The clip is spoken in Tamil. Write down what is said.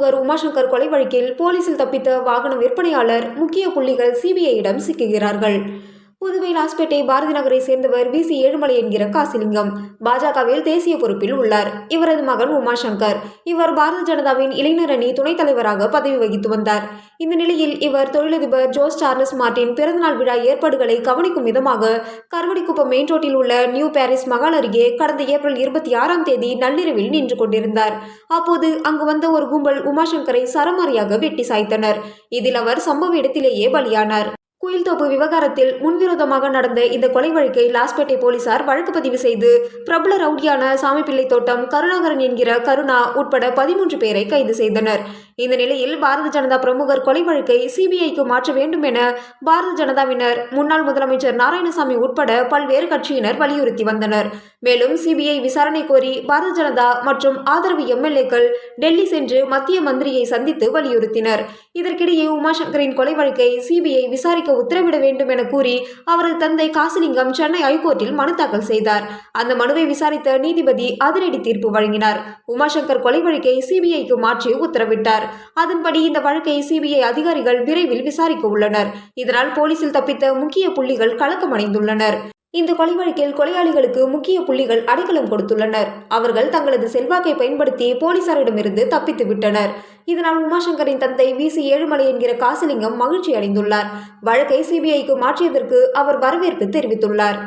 உமாசங்கர் கொலை வழக்கில் போலீசில் தப்பித்த வாகன விற்பனையாளர் முக்கிய புள்ளிகள் சிபிஐயிடம் சிக்குகிறார்கள். புதுவை லாஸ்பேட்டை பாரதி நகரை சேர்ந்தவர் வி சி ஏழுமலை என்கிற காசிலிங்கம். பாஜகவில் தேசிய பொறுப்பில் உள்ளார். இவரது மகன் உமாசங்கர். இவர் பாரதிய ஜனதாவின் இளைஞர் அணி துணைத் தலைவராக பதவி வகித்து வந்தார். இந்த நிலையில் இவர் தொழிலதிபர் ஜோஸ் சார்லஸ் மார்ட்டின் பிறந்தநாள் விழா ஏற்பாடுகளை கவனிக்கும் விதமாக கருவடிக்குப்பம் மெயின் ரோட்டில் உள்ள நியூ பாரிஸ் மகால் அருகே கடந்த ஏப்ரல் இருபத்தி ஆறாம் தேதி நள்ளிரவில் நின்று கொண்டிருந்தார். அப்போது அங்கு வந்த ஒரு கும்பல் உமாசங்கரை சரமாரியாக வெட்டி சாய்த்தனர். இதில் அவர் சம்பவ இடத்திலேயே பலியானார். குயில்தோப்பு விவகாரத்தில் முன்விரோதமாக நடந்த இந்த கொலை வழக்கை லாஸ்பேட்டை போலீசார் வழக்கு பதிவு செய்து பிரபல ரவுடியான சாமிப்பிள்ளை தோட்டம் கருணாகரன் என்கிற கருணா உட்பட பதிமூன்று பேரை கைது செய்தனர். இந்த நிலையில் பாரதிய ஜனதா பிரமுகர் கொலை வழக்கை சிபிஐக்கு மாற்ற வேண்டும் என பாரதிய ஜனதாவினர் முன்னாள் முதலமைச்சர் நாராயணசாமி உட்பட பல்வேறு கட்சியினர் வலியுறுத்தி வந்தனர். மேலும் சிபிஐ விசாரணை கோரி பாரதிய ஜனதா மற்றும் ஆதரவு எம்எல்ஏக்கள் டெல்லி சென்று மத்திய மந்திரியை சந்தித்து வலியுறுத்தினர். இதற்கிடையே உமாசங்கரின் கொலை வழக்கை சிபிஐ விசாரிக்க உத்தரவிட வேண்டும் என கூறி அவரது தந்தை காசிலிங்கம் சென்னை ஐகோர்ட்டில் மனு தாக்கல் செய்தார். அந்த மனுவை விசாரித்த நீதிபதி அதிரடி தீர்ப்பு வழங்கினார். உமாசங்கர் கொலை வழக்கை சிபிஐக்கு மாற்றி உத்தரவிட்டார். அதன்படி இந்த வழக்கை சிபிஐ அதிகாரிகள் விரைவில் விசாரிக்க உள்ளனர். இதனால் போலீசில் தப்பித்த முக்கிய புள்ளிகள் கலக்கமடைந்துள்ளனர். இந்த கொலை வழக்கில் கொலையாளிகளுக்கு முக்கிய புள்ளிகள் அடைக்கலம் கொடுத்துள்ளனர். அவர்கள் தங்களது செல்வாக்கை பயன்படுத்தி போலீசாரிடமிருந்து தப்பித்து விட்டனர். இதனால் உமாசங்கரின் தந்தை வி. சி. ஏழுமலை என்கிற காசிலிங்கம் மகிழ்ச்சி அடைந்துள்ளார் வழக்கை சிபிஐக்கு மாற்றியதற்கு அவர் வரவேற்பு தெரிவித்துள்ளார்.